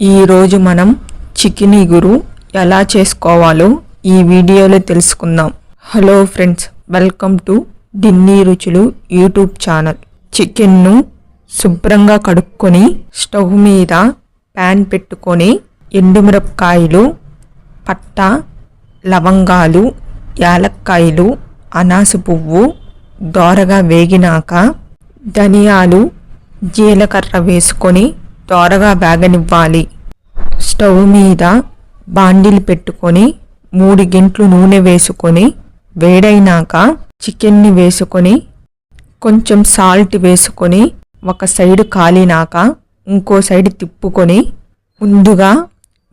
ఈరోజు మనం చికెన్ ఇగురు ఎలా చేసుకోవాలో ఈ వీడియోలో తెలుసుకుందాం. Hello friends welcome to Dinni Ruchulu YouTube channel. చికెన్ను శుభ్రంగా కడుక్కొని స్టవ్ మీద ప్యాన్ పెట్టుకొని ఎండుమిరపకాయలు పట్ట లవంగాలు యాలక్కాయలు అనాస పువ్వు దోరగా వేగినాక ధనియాలు జీలకర్ర వేసుకొని త్వరగా వేగనివ్వాలి స్టవ్ మీద బాండిలు పెట్టుకొని మూడు గింట్లు నూనె వేసుకొని వేడైనాక చికెన్ని వేసుకొని కొంచెం సాల్ట్ వేసుకొని ఒక సైడ్ కాలినాక ఇంకో సైడ్ తిప్పుకొని ముందుగా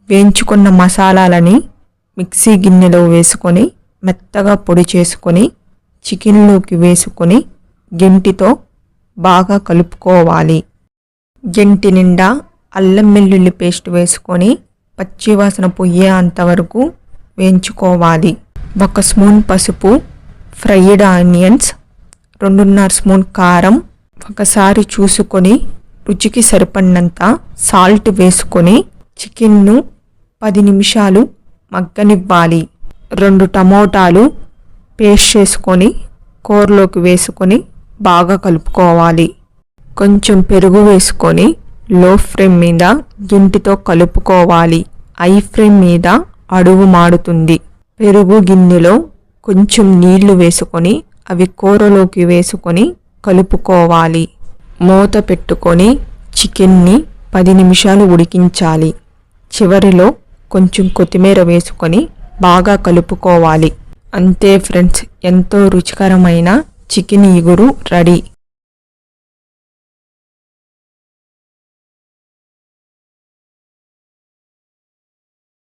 వేయించుకున్న మసాలాలని మిక్సీ గిన్నెలో వేసుకొని మెత్తగా పొడి చేసుకొని చికెన్లోకి వేసుకొని గెంటితో బాగా కలుపుకోవాలి. గెంటి నిండా అల్లం వెల్లుల్లి పేస్ట్ వేసుకొని పచ్చివాసన పొయ్యే అంతవరకు వేయించుకోవాలి. ఒక స్పూన్ పసుపు ఫ్రైడ్ ఆనియన్స్ రెండున్నర స్పూన్ కారం ఒకసారి చూసుకొని రుచికి సరిపడినంత సాల్ట్ వేసుకొని చికెన్ను పది నిమిషాలు మగ్గనివ్వాలి. రెండు టమోటాలు పేస్ట్ చేసుకొని కూరలోకి వేసుకొని బాగా కలుపుకోవాలి. కొంచెం పెరుగు వేసుకొని లో ఫ్లేమ్ మీద గింటితో కలుపుకోవాలి. ఐ ఫ్లేమ్ మీద అడుగు మాడుతుంది పెరుగు గిన్నెలో కొంచెం నీళ్ళు వేసుకొని అవి కూరలోకి వేసుకొని కలుపుకోవాలి. మూత పెట్టుకొని చికెన్ని పది నిమిషాలు ఉడికించాలి. చివరిలో కొంచెం కొత్తిమీర వేసుకొని బాగా కలుపుకోవాలి. అంతే ఫ్రెండ్స్ ఎంతో రుచికరమైన చికెన్ ఇగురు రెడీ.